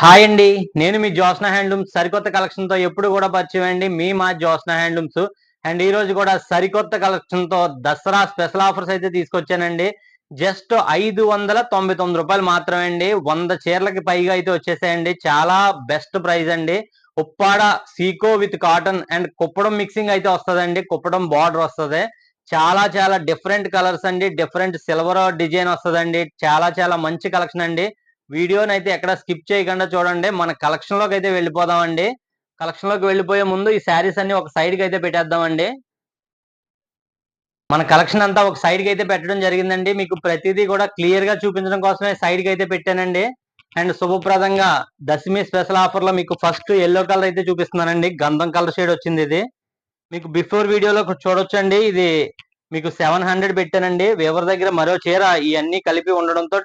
Hi అండి. నేను మీ జోస్న హ్యాండ్లూమ్స్ సరికొత్త కలెక్షన్తో ఎప్పుడు కూడా పరిచయం అండి. మీ మా జోస్న హ్యాండ్లూమ్స్. అండ్ ఈ రోజు కూడా సరికొత్త కలెక్షన్తో దసరా స్పెషల్ ఆఫర్స్ అయితే తీసుకొచ్చానండి. జస్ట్ ఐదు వందల తొంభై తొమ్మిది రూపాయలు మాత్రమే అండి. వంద చీరలకి పైగా అయితే వచ్చేసాయండి. చాలా బెస్ట్ ప్రైస్ అండి. Uppada Seeko with cotton and Kuppadam mixing అయితే వస్తుందండి. కుప్పడం బార్డర్ వస్తుంది. చాలా చాలా డిఫరెంట్ కలర్స్ అండి. డిఫరెంట్ సిల్వర్ డిజైన్ వస్తుందండి. చాలా చాలా మంచి కలెక్షన్ అండి. వీడియోని అయితే ఎక్కడ స్కిప్ చేయకుండా చూడండి. మన కలెక్షన్లోకి అయితే వెళ్ళిపోదామండి. కలెక్షన్లోకి వెళ్ళిపోయే ముందు ఈ శారీస్ అన్ని ఒక సైడ్కి అయితే పెట్టేద్దామండి. మన కలెక్షన్ అంతా ఒక సైడ్కి అయితే పెట్టడం జరిగిందండి. మీకు ప్రతిదీ కూడా క్లియర్గా చూపించడం కోసమే సైడ్కి అయితే పెట్టానండి. అండ్ శుభప్రదంగా దశమి స్పెషల్ ఆఫర్లో మీకు ఫస్ట్ ఎల్లో కలర్ అయితే చూపిస్తున్నానండి. గంధం కలర్ షేడ్ వచ్చింది ఇది. మీకు బిఫోర్ వీడియోలో చూడొచ్చండి. ఇది మీకు సెవెన్ హండ్రెడ్ పెట్టానండి. వేవర్ దగ్గర మరో చీర ఇవన్నీ కలిపి ఉండడంతో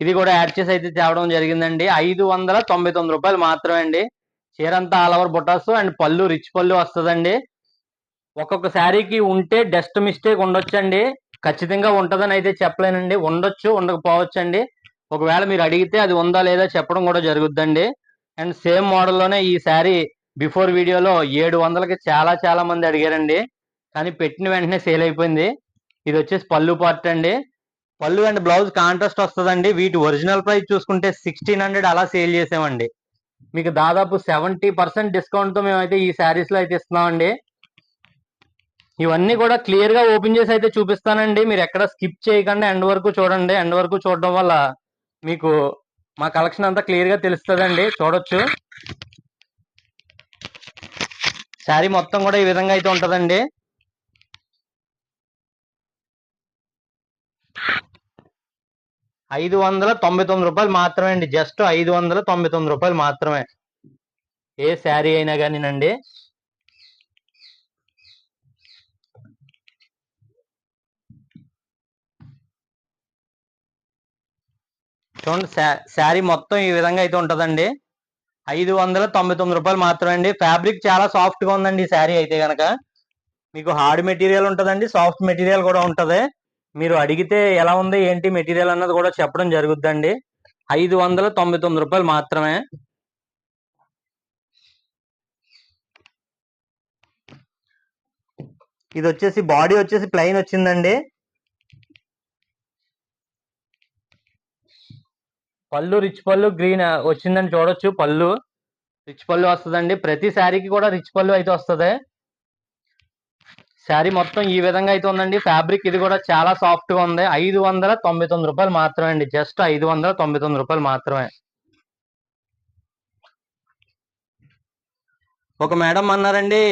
ఇది కూడా యాడ్ చేసి అయితే తేవడం జరిగిందండి. ఐదు వందల తొంభై తొమ్మిది రూపాయలు మాత్రమే అండి చీర అంతా ఆల్ ఓవర్ బుటాస్ అండ్ పళ్ళు రిచ్ పళ్ళు వస్తుందండి. ఒక్కొక్క శారీకి ఉంటే డస్ట్ మిస్టేక్ ఉండొచ్చండి. ఖచ్చితంగా ఉంటుందని అయితే చెప్పలేనండి. ఉండొచ్చు ఉండకపోవచ్చు అండి ఒకవేళ మీరు అడిగితే అది ఉందా లేదా చెప్పడం కూడా జరుగుద్దండి. అండ్ సేమ్ మోడల్లోనే ఈ శారీ బిఫోర్ వీడియోలో ఏడు వందలకి చాలా చాలా మంది అడిగారండి. కానీ పెట్టిన వెంటనే సేల్ అయిపోయింది. ఇది వచ్చేసి పళ్ళు పార్ట్ అండి. పళ్ళు అండ్ బ్లౌజ్ కాంట్రాస్ట్ వస్తుందండి. వీటి ఒరిజినల్ ప్రైస్ చూసుకుంటే సిక్స్టీన్ హండ్రెడ్ అలా సేల్ చేసామండి. మీకు దాదాపు సెవెంటీ పర్సెంట్ డిస్కౌంట్తో మేమైతే ఈ శారీస్లో అయితే ఇస్తున్నామండి. ఇవన్నీ కూడా క్లియర్గా ఓపెన్ చేసి అయితే చూపిస్తానండి. మీరు ఎక్కడ స్కిప్ చేయకుండా ఎండ్ వరకు చూడండి. ఎండ్ వరకు చూడడం వల్ల మీకు మా కలెక్షన్ అంతా క్లియర్గా తెలుస్తుందండి. చూడొచ్చు. శారీ మొత్తం కూడా ఈ విధంగా అయితే ఉంటుందండి. ఐదు వందల తొంభై తొమ్మిది రూపాయలు మాత్రమే అండి. జస్ట్ ఐదు వందల తొంభై తొమ్మిది రూపాయలు మాత్రమే. ఏ శారీ అయినా కానీనండి చూడండి శారీ మొత్తం ఈ విధంగా అయితే ఉంటుందండి. ఐదు వందల తొంభై తొమ్మిది రూపాయలు మాత్రమే అండి. ఫ్యాబ్రిక్ చాలా సాఫ్ట్గా ఉందండి ఈ శారీ అయితే కనుక మీకు హార్డ్ మెటీరియల్ ఉంటుందండి సాఫ్ట్ మెటీరియల్ కూడా ఉంటుంది. మీరు అడిగితే ఎలా ఉంది ఏంటి మెటీరియల్ అన్నది కూడా చెప్పడం జరుగుద్దండి. ఐదు వందల తొంభై తొమ్మిది రూపాయలు మాత్రమే. ఇది వచ్చేసి బాడీ వచ్చేసి ప్లెయిన్ వచ్చిందండి. పళ్ళు రిచ్ పళ్ళు గ్రీన్ వచ్చిందని చూడొచ్చు పళ్ళు. రిచ్ పళ్ళు వస్తుందండి. ప్రతి శారీకి కూడా రిచ్ పళ్ళు అయితే వస్తుంది. శారీ మొత్తం ఈ విధంగా అయితే ఉందండి. ఫ్యాబ్రిక్ ఇది కూడా చాలా సాఫ్ట్గా ఉంది. ఐదు వందల తొంభై తొమ్మిది రూపాయలు మాత్రమే అండి. జస్ట్ ఐదు వందల తొంభై తొమ్మిది రూపాయలు మాత్రమే. ఒక మేడం అన్నారండి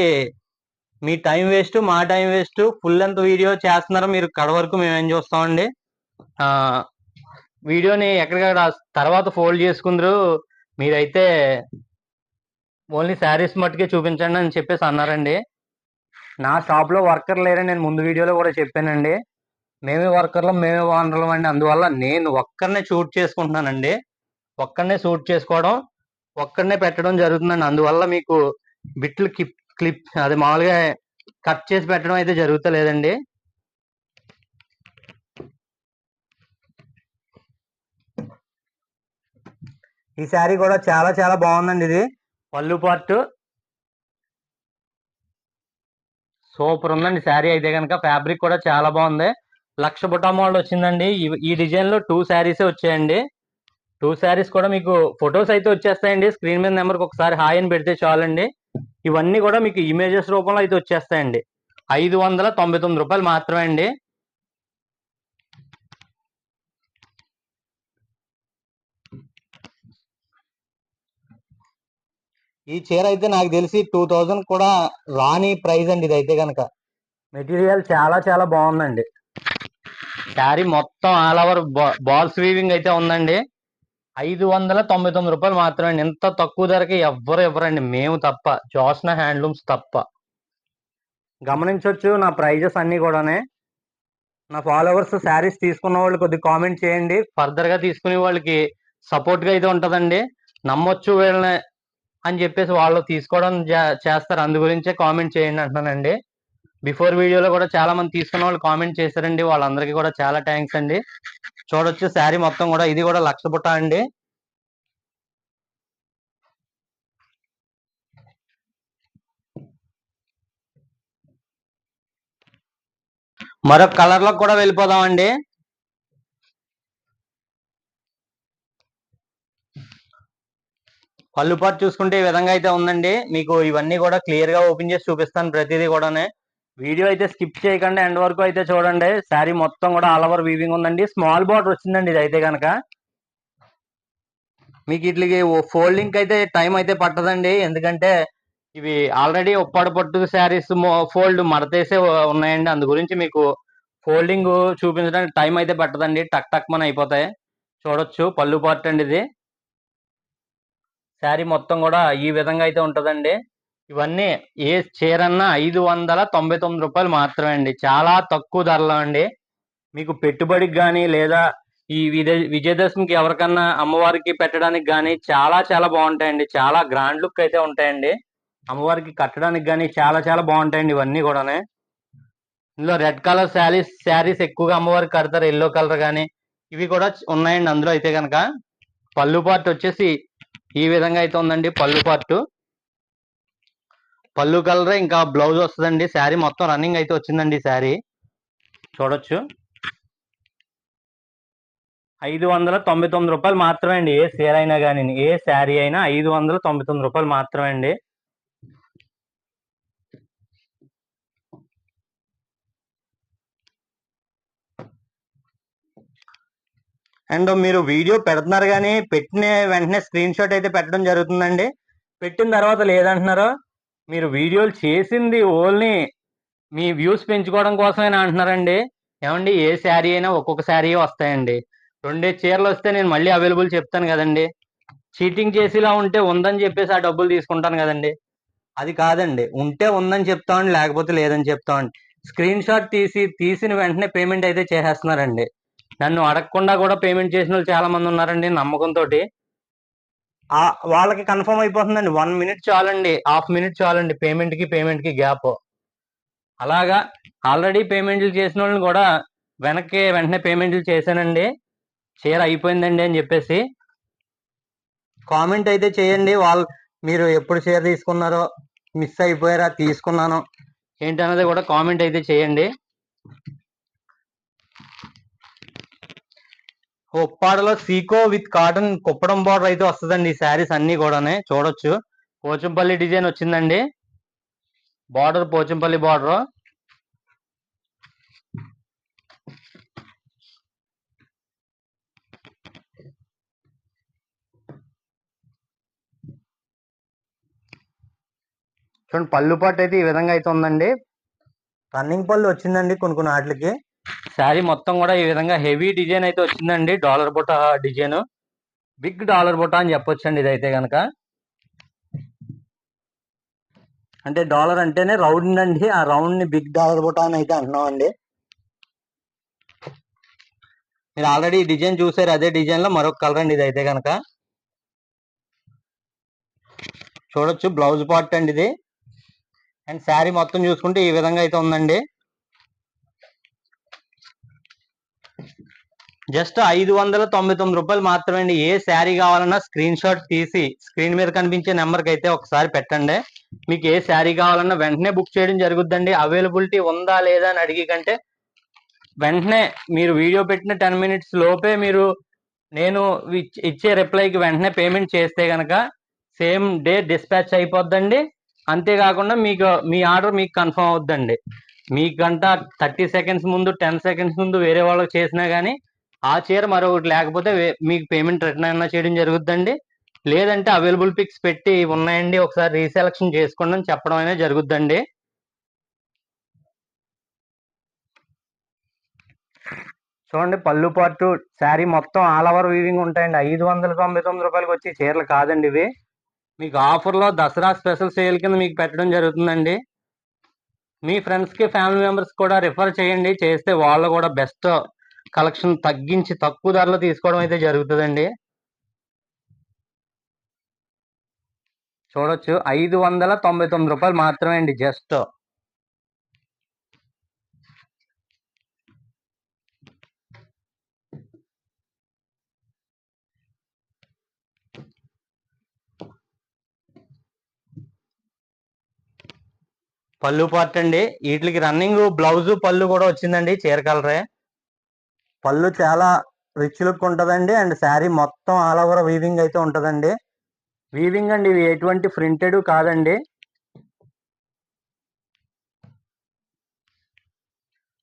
మీ టైం వేస్ట్ మా time waste full length video చేస్తున్నారు? మీరు కడ వరకు మేము ఏం చూస్తామండి? ఆ వీడియోని ఎక్కడికక్కడ తర్వాత ఫోల్డ్ చేసుకుందరు మీరైతే ఓన్లీ శారీస్ మట్టుకే చూపించండి అని చెప్పేసి అన్నారండి. నా షాప్లో వర్కర్ లేరని నేను ముందు వీడియోలో కూడా చెప్పానండి. మేమే వర్కర్లు మేమే ఓనర్లు అండి. అందువల్ల నేను ఒక్కరినే షూట్ చేసుకుంటున్నానండి. ఒక్కరినే షూట్ చేసుకోవడం ఒక్కరినే పెట్టడం జరుగుతుందండి. అందువల్ల మీకు బిట్లు క్లిప్ క్లిప్ అది మామూలుగా కట్ చేసి పెట్టడం అయితే జరుగుతలేదండి. ఈ శారీ కూడా చాలా చాలా బాగుందండి ఇది. పళ్ళు పార్ట్ సూపర్ ఉందండి. శారీ అయితే కనుక ఫ్యాబ్రిక్ కూడా చాలా బాగుంది. లక్ష బుటా మోడల్ వచ్చిందండి. ఈ- డిజైన్లో టూ శారీసే వచ్చాయండి. టూ శారీస్ కూడా మీకు ఫొటోస్ అయితే వచ్చేస్తాయండి. స్క్రీన్ మీద నెంబర్కి ఒకసారి హాయ్ అని పెడితే చాలండి. ఇవన్నీ కూడా మీకు ఇమేజెస్ రూపంలో అయితే వచ్చేస్తాయండి. ఐదు వందల తొంభై తొమ్మిది రూపాయలు మాత్రమే అండి. ఈ చీర అయితే నాకు తెలిసి టూ థౌజండ్ కూడా రాని ప్రైస్ అండి ఇది అయితే కనుక మెటీరియల్ చాలా చాలా బాగుందండి. శారీ మొత్తం ఆల్ ఓవర్ బాల్స్ వీవింగ్ అయితే ఉందండి. ఐదు వందల తొంభై తొమ్మిది రూపాయలు మాత్రమే ఇంత తక్కువ ధరకి ఎవ్వరు ఇవ్వరండి. మేము తప్ప జోస్న హ్యాండ్లూమ్స్ తప్ప. గమనించవచ్చు నా ప్రైజెస్ అన్ని కూడానే. నా ఫాలోవర్స్ శారీస్ తీసుకున్న వాళ్ళు కొద్దిగా కామెంట్ చేయండి. ఫర్దర్గా తీసుకునే వాళ్ళకి సపోర్ట్గా అయితే ఉంటదండి. నమ్మొచ్చు వీళ్ళని. అని చెప్పేసి వాళ్ళు తీసుకోవడం చేస్తారు. అందు గురించే కామెంట్ చేయండి అంటున్నానండి. బిఫోర్ వీడియోలో కూడా చాలా మంది తీసుకున్న వాళ్ళు కామెంట్ చేశారండి. వాళ్ళందరికీ కూడా చాలా థ్యాంక్స్ అండి. చూడొచ్చు శారీ మొత్తం కూడా. ఇది కూడా లక్ష బుట్ట అండి. మరొక కలర్లో కూడా వెళ్ళిపోదాం అండి పళ్ళు పాటు చూసుకుంటే ఈ విధంగా అయితే ఉందండి. మీకు ఇవన్నీ కూడా క్లియర్గా ఓపెన్ చేసి చూపిస్తాను ప్రతిదీ కూడానే. వీడియో అయితే స్కిప్ చేయకండి. ఎండ్ వరకు అయితే చూడండి. శారీ మొత్తం కూడా ఆల్ ఓవర్ వీవింగ్ ఉందండి. స్మాల్ బార్డర్ వచ్చిందండి ఇది అయితే కనుక మీకు వీటికి ఫోల్డింగ్ అయితే టైం అయితే పట్టదండి. ఎందుకంటే ఇవి ఆల్రెడీ ఉప్పాడు పట్టు శారీస్ ఫోల్డ్ మడతేసే ఉన్నాయండి. అందు గురించి మీకు ఫోల్డింగ్ చూపించడానికి టైం అయితే పట్టదండి. టక్ టక్ మన అయిపోతాయి. చూడొచ్చు. పళ్ళు పార్ట్ అండి ఇది. శారీ మొత్తం కూడా ఈ విధంగా అయితే ఉంటుందండి. ఇవన్నీ ఏ చీరన్నా ఐదు వందల తొంభై తొమ్మిది రూపాయలు మాత్రమే అండి. చాలా తక్కువ ధరలో అండి. మీకు పెట్టుబడికి కానీ లేదా ఈ విజయ విజయదశమికి ఎవరికన్నా అమ్మవారికి పెట్టడానికి కానీ చాలా చాలా బాగుంటాయండి. చాలా గ్రాండ్ లుక్ అయితే ఉంటాయండి. అమ్మవారికి కట్టడానికి కానీ చాలా చాలా బాగుంటాయండి ఇవన్నీ కూడానే. ఇందులో రెడ్ కలర్ శారీస్ శారీస్ ఎక్కువగా అమ్మవారికి కడతారు. ఎల్లో కలర్ కానీ ఇవి కూడా ఉన్నాయండి అందులో అయితే కనుక పళ్ళు పార్ట్ వచ్చేసి ఈ విధంగా అయితే ఉందండి. పళ్ళు పార్ట్. పళ్ళు కలర్ ఇంకా బ్లౌజ్ వస్తుందండి. శారీ మొత్తం రన్నింగ్ అయితే వచ్చిందండి శారీ. చూడొచ్చు. ఐదు వందల తొంభై తొమ్మిది రూపాయలు మాత్రమే అండి. ఏ చీర అయినా కానీ ఏ శారీ అయినా ఐదు వందల తొంభై తొమ్మిది రూపాయలు మాత్రమే అండి. అండ్ మీరు వీడియో పెడుతున్నారు కానీ పెట్టిన వెంటనే స్క్రీన్ షాట్ అయితే పెట్టడం జరుగుతుందండి. పెట్టిన తర్వాత లేదంటున్నారు మీరు వీడియోలు చేసింది ఓన్లీ మీ వ్యూస్ పెంచుకోవడం కోసమేనా అంటున్నారండి? ఏమండి ఏ శారీ అయినా ఒక్కొక్క శారీ వస్తాయండి. రెండే చీరలు వస్తే నేను మళ్ళీ అవైలబుల్ చెప్తాను కదండి. చీటింగ్ చేసేలా ఉంటే ఉందని చెప్పేసి ఆ డబ్బులు తీసుకుంటాను కదండి. అది కాదండి. ఉంటే ఉందని చెప్తామండి లేకపోతే లేదని చెప్తామండి. స్క్రీన్ షాట్ తీసి తీసిన వెంటనే పేమెంట్ అయితే చేసేస్తున్నారండి. నన్ను అడగకుండా కూడా పేమెంట్ చేసిన వాళ్ళు చాలా మంది ఉన్నారండి నమ్మకంతో వాళ్ళకి కన్ఫర్మ్ అయిపోతుందండి. వన్ మినిట్ చాలండి. హాఫ్ మినిట్ చాలండి. పేమెంట్కి పేమెంట్కి గ్యాప్ అలాగా ఆల్రెడీ పేమెంట్లు చేసిన వాళ్ళని కూడా వెనక్కి వెంటనే పేమెంట్లు చేశానండి. చీర అయిపోయిందండి అని చెప్పేసి. కామెంట్ అయితే చేయండి. వాళ్ళు మీరు ఎప్పుడు చీర తీసుకున్నారో మిస్ అయిపోయారా తీసుకున్నాను. ఏంటన్నది కూడా కామెంట్ అయితే చేయండి. ఉప్పాడలో సీకో విత్ కాటన్ కుప్పడం బార్డర్ అయితే వస్తుందండి ఈ శారీస్ అన్ని కూడానే. చూడొచ్చు. పోచంపల్లి డిజైన్ వచ్చిందండి. Border Pochampally border. చూడండి పళ్ళు పాటు అయితే ఈ విధంగా అయితే ఉందండి. రన్నింగ్ పళ్ళు వచ్చిందండి కొన్ని కొన్ని వాటికి. శారీ మొత్తం కూడా ఈ విధంగా హెవీ డిజైన్ అయితే వచ్చిందండి. డాలర్ బుట్ట డిజైన్. బిగ్ డాలర్ బుట్ట అని చెప్పొచ్చండి ఇదైతే కనుక అంటే డాలర్ అంటేనే రౌండ్ అండి. ఆ రౌండ్ని బిగ్ డాలర్ బుట్ట అని అయితే అంటున్నాం అండి మీరు ఆల్రెడీ డిజైన్ చూసారు. అదే డిజైన్లో మరొక కలర్ అండి ఇదైతే కనుక చూడొచ్చు. బ్లౌజ్ పార్ట్ అండి ఇది. అండ్ శారీ మొత్తం చూసుకుంటే ఈ విధంగా అయితే ఉందండి. జస్ట్ ఐదు వందల తొంభై తొమ్మిది రూపాయలు మాత్రమే అండి ఏ శారీ కావాలన్నా స్క్రీన్ షాట్ తీసి స్క్రీన్ మీద కనిపించే నెంబర్కి అయితే ఒకసారి పెట్టండి. మీకు ఏ శారీ కావాలన్నా వెంటనే బుక్ చేయడం జరుగుద్దండి. అవైలబిలిటీ ఉందా లేదా అని అడిగి కంటే వెంటనే మీరు వీడియో పెట్టిన టెన్ మినిట్స్ లోపే మీరు నేను ఇచ్చే రిప్లైకి వెంటనే పేమెంట్ చేస్తే కనుక సేమ్ డే డిస్పాచ్ అయిపోద్దండి. అంతేకాకుండా మీకు మీ ఆర్డర్ మీకు కన్ఫర్మ్ అవుద్దండి. మీకంట థర్టీ సెకండ్స్ ముందు టెన్ సెకండ్స్ ముందు వేరే వాళ్ళకి చేసినా కానీ ఆ చీర మరొకటి లేకపోతే మీకు పేమెంట్ రిటర్న్ అయినా చేయడం జరుగుద్దండి. లేదంటే అవైలబుల్ పిక్స్ పెట్టి ఉన్నాయండి. ఒకసారి రీసెలక్షన్ చేసుకోండి అని చెప్పడం అయినా జరుగుద్దండి. చూడండి పళ్ళు పాటు శారీ మొత్తం ఆల్ ఓవర్ వీవింగ్ ఉంటాయండి. ఐదు వందల తొంభై తొమ్మిది రూపాయలకి వచ్చి చీరలు కాదండి ఇవి. మీకు ఆఫర్లో దసరా స్పెషల్ సేల్ కింద మీకు పెట్టడం జరుగుతుందండి. మీ ఫ్రెండ్స్కి ఫ్యామిలీ మెంబర్స్ కూడా రిఫర్ చేయండి. చేస్తే వాళ్ళు కూడా బెస్ట్ కలెక్షన్ తగ్గించి తక్కువ ధరలో తీసుకోవడం అయితే జరుగుతుందండి. చూడొచ్చు. ఐదు వందల తొంభై తొమ్మిది రూపాయలు మాత్రమే అండి జస్ట్. పళ్ళు పార్ట్ అండి. వీటికి రన్నింగ్ బ్లౌజ్ పళ్ళు కూడా వచ్చిందండి చీర కలరే. పళ్ళు చాలా రిచ్ లుక్ ఉంటుందండి. అండ్ శారీ మొత్తం ఆల్ ఓవర్ వీవింగ్ అయితే ఉంటుందండి. వీవింగ్ అండి ఇది ఎటువంటి ప్రింటెడ్ కాదండి.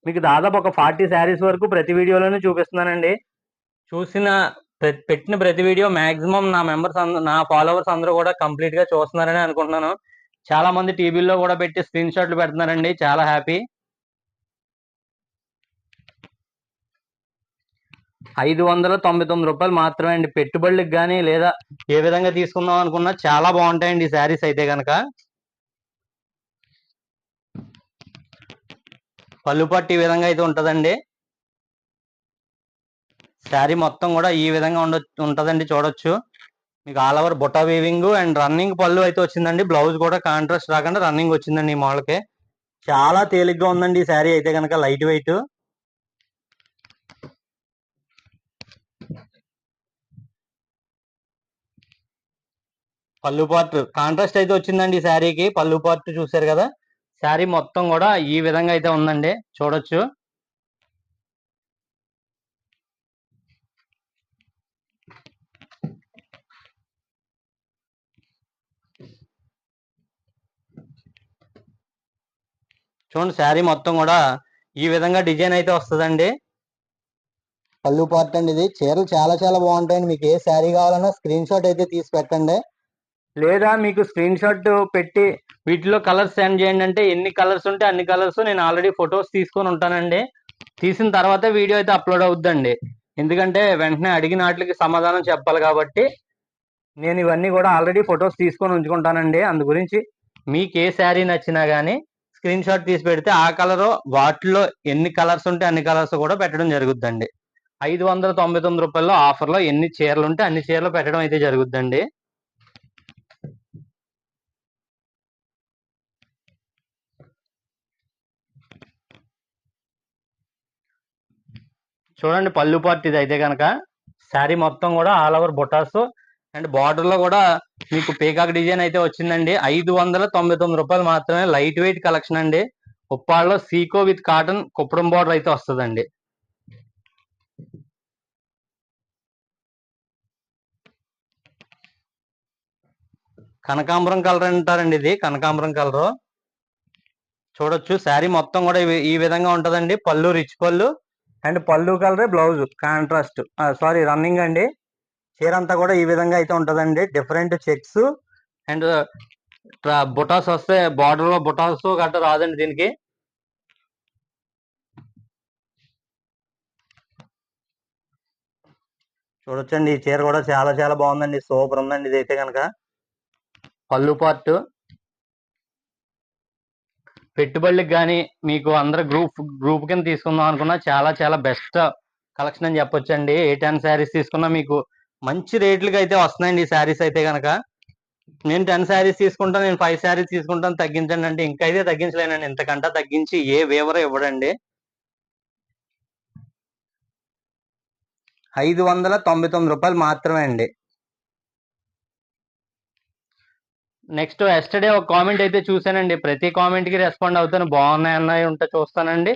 మీకు దాదాపు ఒక ఫార్టీ శారీస్ వరకు ప్రతి వీడియోలోనే చూపిస్తున్నానండి. చూసిన పెట్టిన ప్రతి వీడియో మాక్సిమం నా మెంబర్స్ నా ఫాలోవర్స్ అందరూ కూడా కంప్లీట్గా చూస్తున్నారని అనుకుంటున్నాను. చాలా మంది టీవీల్లో కూడా పెట్టి స్క్రీన్ షాట్లు పెడుతున్నారండి. చాలా హ్యాపీ ఐదు వందల తొంభై తొమ్మిది రూపాయలు మాత్రమే అండి. పెట్టుబడులకు కానీ లేదా ఏ విధంగా తీసుకుందాం అనుకున్నా చాలా బాగుంటాయండి ఈ శారీస్ అయితే కనుక పళ్ళు పట్టు ఈ విధంగా అయితే ఉంటుందండి. శారీ మొత్తం కూడా ఈ విధంగా ఉండ ఉంటుందండి చూడొచ్చు. మీకు ఆల్ ఓవర్ బుట్ట వీవింగ్ అండ్ రన్నింగ్ పళ్ళు అయితే వచ్చిందండి. బ్లౌజ్ కూడా కాంట్రాస్ట్ రాకుండా రన్నింగ్ వచ్చిందండి ఈ మోడల్కి. చాలా తేలిగ్గా ఉందండి ఈ శారీ అయితే కనుక లైట్ వెయిట్. పళ్ళు పార్ట్ కాంట్రాస్ట్ అయితే వచ్చిందండి ఈ శారీకి. పళ్ళు పార్ట్ చూసారు కదా? శారీ మొత్తం కూడా ఈ విధంగా అయితే ఉందండి. చూడొచ్చు. చూడండి శారీ మొత్తం కూడా ఈ విధంగా డిజైన్ అయితే వస్తుందండి. పళ్ళు పార్ట్ అండి ఇది. చీరలు చాలా చాలా బాగుంటాయండి. మీకు ఏ శారీ కావాలన్నా స్క్రీన్ షాట్ అయితే తీసి పెట్టండి. లేదా మీకు స్క్రీన్ షాట్ పెట్టి వీటిలో కలర్స్ సెండ్ చేయండి అంటే ఎన్ని కలర్స్ ఉంటే అన్ని కలర్స్ నేను ఆల్రెడీ ఫొటోస్ తీసుకొని ఉంటానండి. తీసిన తర్వాత వీడియో అయితే అప్లోడ్ అవుద్దండి. ఎందుకంటే వెంటనే అడిగిన వాటికి సమాధానం చెప్పాలి కాబట్టి నేను ఇవన్నీ కూడా ఆల్రెడీ ఫొటోస్ తీసుకొని ఉంచుకుంటానండి. అందు గురించి మీకు ఏ శారీ నచ్చినా కానీ స్క్రీన్ షాట్ తీసి పెడితే ఆ కలర్ వాటిలో ఎన్ని కలర్స్ ఉంటే అన్ని కలర్స్ కూడా పెట్టడం జరుగుద్దండి. ఐదు వందల తొంభై తొమ్మిది రూపాయల్లో ఆఫర్లో ఎన్ని చీరలు ఉంటే అన్ని చీరలు పెట్టడం అయితే జరుగుద్దండి. చూడండి పళ్ళు పార్ట్ ఇది అయితే కనుక శారీ మొత్తం కూడా ఆల్ ఓవర్ బొటాస్. అండ్ బార్డర్లో కూడా మీకు పీకాక్ డిజైన్ అయితే వచ్చిందండి. ఐదు వందల తొంభై తొమ్మిది రూపాయలు మాత్రమే లైట్ వెయిట్ కలెక్షన్ అండి. ఉప్పాడలో సీకో విత్ కాటన్ కుప్పడం బార్డర్ అయితే వస్తుందండి. కనకాంబరం కలర్ అంటారండి ఇది కనకాంబరం కలర్ చూడొచ్చు శారీ మొత్తం కూడా ఈ విధంగా ఉంటదండి. పళ్ళు రిచ్ పళ్ళు. అండ్ పళ్ళు కలరే బ్లౌజ్ కాంట్రాస్ట్. సారీ రన్నింగ్ అండి. చీర అంతా కూడా ఈ విధంగా అయితే ఉంటుందండి. Different checks. అండ్ బుటాస్ వస్తే బార్డర్లో బుటాస్ గట్ట రాదండి దీనికి. చూడొచ్చండి ఈ చీర కూడా చాలా చాలా బాగుందండి. సూపర్ ఉందండి ఇది అయితే కనుక పళ్ళు పార్ట్. పెట్టుబడులకు కానీ మీకు అందరు గ్రూప్ గ్రూప్ కింద తీసుకుందాం అనుకున్నా చాలా చాలా బెస్ట్ కలెక్షన్ అని చెప్పొచ్చండి. ఏ టెన్ శారీస్ తీసుకున్నా మీకు మంచి రేట్లకి అయితే వస్తున్నాయండి ఈ శారీస్ అయితే కనుక నేను టెన్ శారీస్ తీసుకుంటాను నేను ఫైవ్ శారీస్ తీసుకుంటాను తగ్గించండి అంటే ఇంకా అయితే తగ్గించలేనండి. ఇంతకంటే తగ్గించి ఏ వేవర్ ఇవ్వడండి. ఐదు వందల తొంభై తొమ్మిది రూపాయలు మాత్రమే అండి. నెక్స్ట్ ఎస్టర్డే ఒక కామెంట్ అయితే చూసానండి ప్రతి కామెంట్కి రెస్పాండ్ అవుతాను. బాగున్నాయి అన్నవి ఉంటే చూస్తానండి.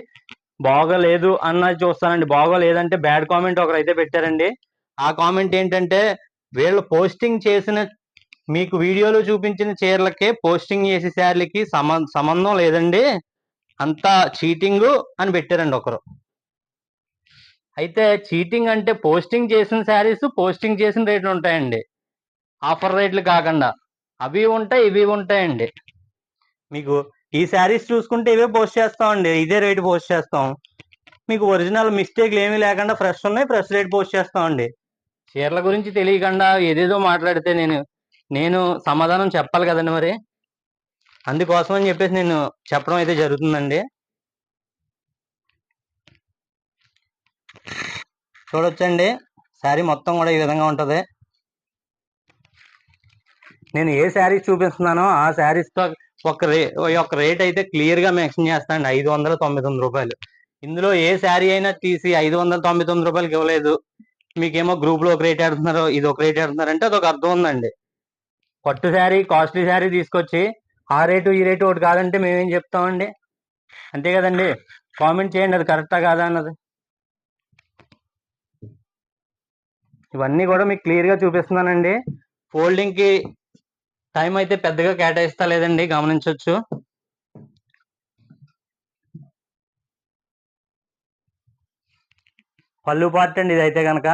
బాగోలేదు అన్నది చూస్తానండి. బాగోలేదంటే బ్యాడ్ కామెంట్ ఒకరు అయితే పెట్టారండి. ఆ కామెంట్ ఏంటంటే వీళ్ళు పోస్టింగ్ చేసిన మీకు వీడియోలో చూపించిన చీరలకే పోస్టింగ్ చేసే శారీలకి సంబంధం లేదండి. అంతా చీటింగ్ అని పెట్టారండి ఒకరు. అయితే చీటింగ్ అంటే పోస్టింగ్ చేసిన శారీస్ పోస్టింగ్ చేసిన రేట్లు ఉంటాయండి. ఆఫర్ రేట్లు కాకుండా. అవి ఉంటాయి ఇవి ఉంటాయండి. మీకు ఈ శారీస్ చూసుకుంటే ఇవే పోస్ట్ చేస్తామండి. ఇదే రేట్ పోస్ట్ చేస్తాం. మీకు ఒరిజినల్ మిస్టేక్లు ఏమీ లేకుండా ఫ్రెష్ ఉన్నాయి ఫ్రెష్ రేట్ పోస్ట్ చేస్తామండి. చీరల గురించి తెలియకుండా ఏదేదో మాట్లాడితే నేను నేను సమాధానం చెప్పాలి కదండి మరి. అందుకోసం అని చెప్పేసి నేను చెప్పడం అయితే జరుగుతుందండి. చూడొచ్చండి. శారీ మొత్తం కూడా ఈ విధంగా ఉంటది. నేను ఏ శారీస్ చూపిస్తున్నానో ఆ శారీస్తో ఒక రే ఒక రేట్ అయితే క్లియర్గా మెన్షన్ చేస్తానండి. ఐదు వందల తొంభై తొమ్మిది రూపాయలు. ఇందులో ఏ శారీ అయినా తీసి ఐదు వందల తొంభై తొమ్మిది రూపాయలకి ఇవ్వలేదు. మీకేమో గ్రూప్లో ఒక రేట్ ఆడుతున్నారు ఇది ఒక రేట్ ఆడుతున్నారు అంటే అదొక అర్థం ఉందండి. పట్టు శారీ కాస్ట్లీ శారీ తీసుకొచ్చి ఆ రేటు ఈ రేటు ఒకటి కాదంటే మేమేం చెప్తామండి? అంతే కదండి. కామెంట్ చేయండి అది కరెక్టా కాదా అన్నది. ఇవన్నీ కూడా మీకు క్లియర్గా చూపిస్తున్నానండి. ఫోల్డింగ్కి టైం అయితే పెద్దగా కేటాయిస్తా లేదండి గమనించవచ్చు పళ్ళు పార్ట్ అండి ఇదైతే కనుక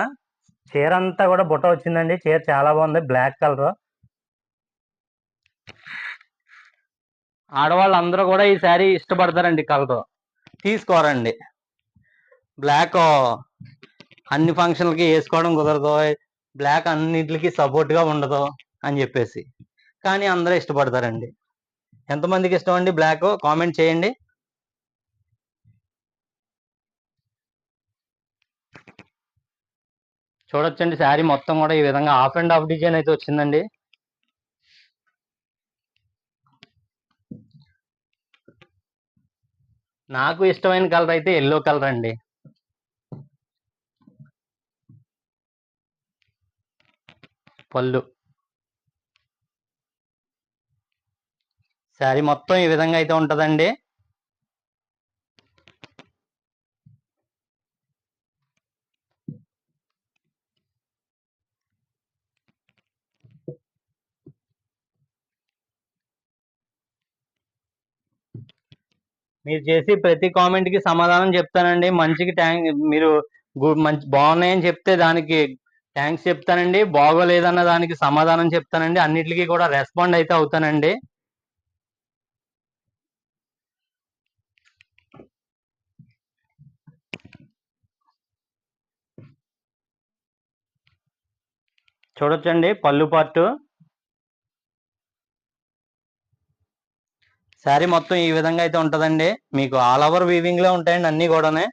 చీర అంతా కూడా బుట్ట వచ్చిందండి. చీర చాలా బాగుంది. Black colour. ఆడవాళ్ళు అందరూ కూడా ఈ శారీ ఇష్టపడతారండి కలర్. తీసుకోరండి. బ్లాక్ అన్ని ఫంక్షన్లకి వేసుకోవడం కుదరదు. బ్లాక్ అన్నిటికి సపోర్ట్గా ఉండదు అని చెప్పేసి. కానీ అందరూ ఇష్టపడతారండి. ఎంతమందికి ఇష్టం అండి? బ్లాక్ కామెంట్ చేయండి. చూడొచ్చండి శారీ మొత్తం కూడా ఈ విధంగా హాఫ్ అండ్ ఆఫ్ డిజైన్ అయితే వచ్చిందండి. నాకు ఇష్టమైన కలర్ అయితే ఎల్లో కలర్ అండి. పళ్ళు. శారీ మొత్తం ఈ విధంగా అయితే ఉంటుందండి. మీరు చేసి ప్రతి కామెంట్కి సమాధానం చెప్తానండి. మంచికి ట్యాంక్ మీరు మంచి బాగున్నాయని చెప్తే దానికి థ్యాంక్స్ చెప్తానండి. బాగోలేదన్న దానికి సమాధానం చెప్తానండి. అన్నిటికీ కూడా రెస్పాండ్ అయితే అవుతానండి. చూడొచ్చండి. పళ్ళు పార్టు శారీ మొత్తం ఈ విధంగా అయితే ఉంటుందండి. మీకు ఆల్ ఓవర్ వీవింగ్లో ఉంటాయండి అన్ని కూడానే.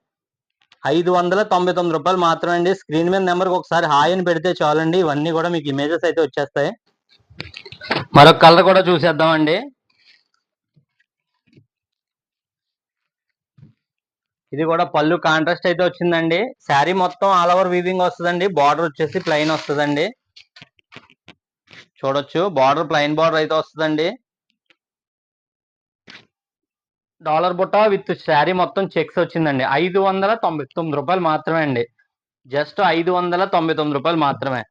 ఐదు వందల తొంభై తొమ్మిది రూపాయలు మాత్రమే అండి. స్క్రీన్ మీద నెంబర్కి ఒకసారి హాయ్ అని పెడితే చాలండి. ఇవన్నీ కూడా మీకు ఇమేజెస్ అయితే వచ్చేస్తాయి. మరొక కలర్ కూడా చూసేద్దామండి. ఇది కూడా పళ్ళు కాంట్రాస్ట్ అయితే వచ్చిందండి. శారీ మొత్తం ఆల్ ఓవర్ వీవింగ్ వస్తుందండి. బార్డర్ వచ్చేసి ప్లెయిన్ వస్తుందండి. చూడొచ్చు. బార్డర్ ప్లైన్ బార్డర్ అయితే వస్తుందండి. డాలర్ బుట్ట విత్ శారీ మొత్తం చెక్స్ వచ్చిందండి. ఐదు వందల తొంభై తొమ్మిది రూపాయలు మాత్రమే అండి. జస్ట్ ఐదు వందల తొంభై తొమ్మిది రూపాయలు మాత్రమే.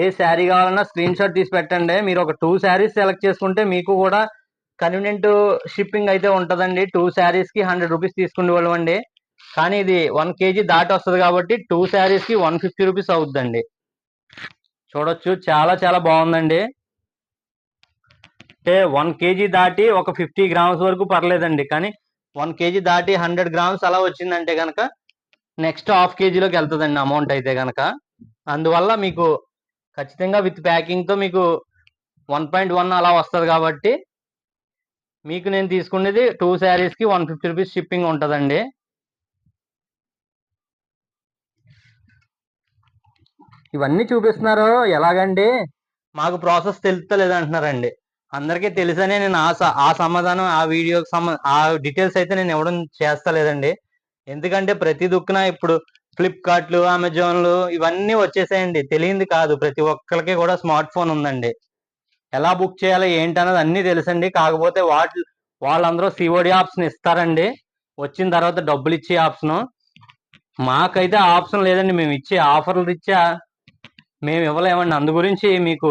ఏ శారీ కావాలన్నా స్క్రీన్ షాట్ తీసి పెట్టండి. మీరు ఒక టూ శారీస్ సెలెక్ట్ చేసుకుంటే మీకు కూడా కన్వీనియంట్ షిప్పింగ్ అయితే ఉంటుందండి. టూ శారీస్కి హండ్రెడ్ రూపీస్ తీసుకునే వాళ్ళండి కానీ ఇది వన్ కేజీ దాటి వస్తుంది కాబట్టి టూ శారీస్కి వన్ ఫిఫ్టీ రూపీస్ అవుద్దండి. చూడొచ్చు. చాలా చాలా బాగుందండి. అంటే వన్ కేజీ దాటి ఒక ఫిఫ్టీ గ్రామ్స్ వరకు పర్లేదండి. కానీ వన్ కేజీ దాటి హండ్రెడ్ గ్రామ్స్ అలా వచ్చిందంటే కనుక నెక్స్ట్ హాఫ్ కేజీలోకి వెళ్తుందండి అమౌంట్ అయితే కనుక అందువల్ల మీకు ఖచ్చితంగా విత్ ప్యాకింగ్తో మీకు వన్ పాయింట్ వన్ అలా వస్తుంది కాబట్టి మీకు నేను తీసుకునేది టూ శారీస్కి వన్ ఫిఫ్టీ రూపీస్ షిప్పింగ్ ఉంటుందండి. ఇవన్నీ చూపిస్తున్నారు ఎలాగండి? మాకు ప్రాసెస్ తెలుస్తలేదు అంటున్నారండి అందరికీ తెలుసనే నేను ఆ స- ఆ సమాధానం ఆ వీడియోకి సంబంధ ఆ డీటెయిల్స్ అయితే నేను ఇవ్వడం చేస్తలేదండి. ఎందుకంటే ప్రతి దుక్కున ఇప్పుడు ఫ్లిప్కార్ట్లు అమెజాన్లు ఇవన్నీ వచ్చేసాయండి. తెలియంది కాదు. ప్రతి ఒక్కరికి కూడా స్మార్ట్ ఫోన్ ఉందండి. ఎలా బుక్ చేయాలో ఏంటన్నది అన్నీ తెలుసండి. కాకపోతే వాటి వాళ్ళందరూ సిఓడి ఆప్షన్ ఇస్తారండి. వచ్చిన తర్వాత డబ్బులు ఇచ్చే ఆప్షన్. మాకైతే ఆప్షన్ లేదండి. మేము ఇచ్చే ఆఫర్లు ఇచ్చా మేము ఇవ్వలేమండి. అందు గురించి మీకు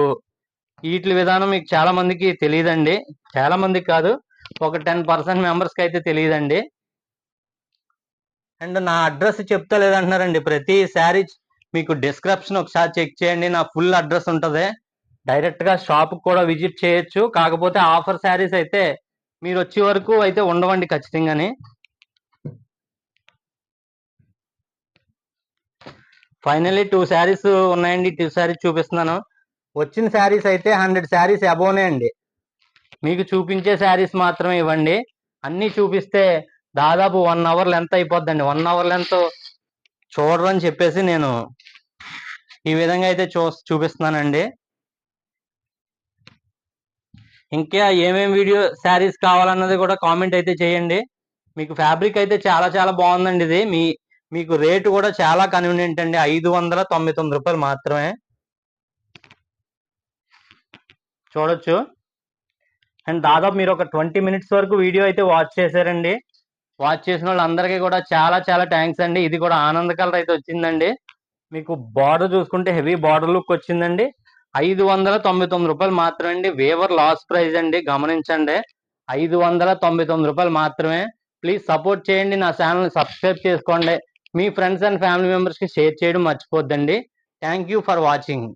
వీటి విధానం మీకు చాలా మందికి తెలియదండి. చాలా మందికి కాదు. ఒక టెన్ పర్సెంట్ మెంబర్స్కి అయితే తెలియదండి. అండ్ నా అడ్రస్ చెప్తా లేదంటున్నారండి. ప్రతి శారీ మీకు డిస్క్రిప్షన్ ఒకసారి చెక్ చేయండి. నా ఫుల్ అడ్రస్ ఉంటుంది. డైరెక్ట్గా షాప్ కూడా విజిట్ చేయొచ్చు. కాకపోతే ఆఫర్ శారీస్ అయితే మీరు వచ్చే వరకు అయితే ఉండవండి ఖచ్చితంగానే. ఫైనల్లీ టూ శారీస్ ఉన్నాయండి. టూ శారీస్ చూపిస్తున్నాను. వచ్చిన శారీస్ అయితే హండ్రెడ్ శారీస్ అబోనే అండి. మీకు చూపించే శారీస్ మాత్రమే ఇవ్వండి. అన్నీ చూపిస్తే దాదాపు వన్ అవర్ లెంత్ అయిపోద్దండి. వన్ అవర్ లెంత్ చూడరని చెప్పేసి నేను ఈ విధంగా అయితే చూ చూపిస్తున్నానండి. ఇంకా ఏమేమి వీడియో శారీస్ కావాలన్నది కూడా కామెంట్ అయితే చేయండి. మీకు ఫ్యాబ్రిక్ అయితే చాలా చాలా బాగుందండి ఇది. మీ మీకు రేటు కూడా చాలా కన్వీనియంట్ అండి. ఐదు వందల తొంభై తొమ్మిది రూపాయలు మాత్రమే. చూడొచ్చు. అండ్ దాదాపు మీరు ఒక ట్వంటీ మినిట్స్ వరకు వీడియో అయితే వాచ్ చేశారండి. వాచ్ చేసిన వాళ్ళందరికీ కూడా చాలా చాలా థ్యాంక్స్ అండి. ఇది కూడా ఆనంద కలర్ అయితే వచ్చిందండి. మీకు బార్డర్ చూసుకుంటే హెవీ బార్డర్ లుక్ వచ్చిందండి. ఐదు వందల తొంభై తొమ్మిది రూపాయలు మాత్రమే అండి. వేవర్ లాస్ ప్రైస్ అండి. గమనించండి. ఐదు వందల తొంభై తొమ్మిది రూపాయలు మాత్రమే. ప్లీజ్ సపోర్ట్ చేయండి. నా ఛానల్ని సబ్స్క్రైబ్ చేసుకోండి. మీ ఫ్రెండ్స్ అండ్ ఫ్యామిలీ మెంబర్స్కి షేర్ చేయడం మర్చిపోద్దండి. Thank you for watching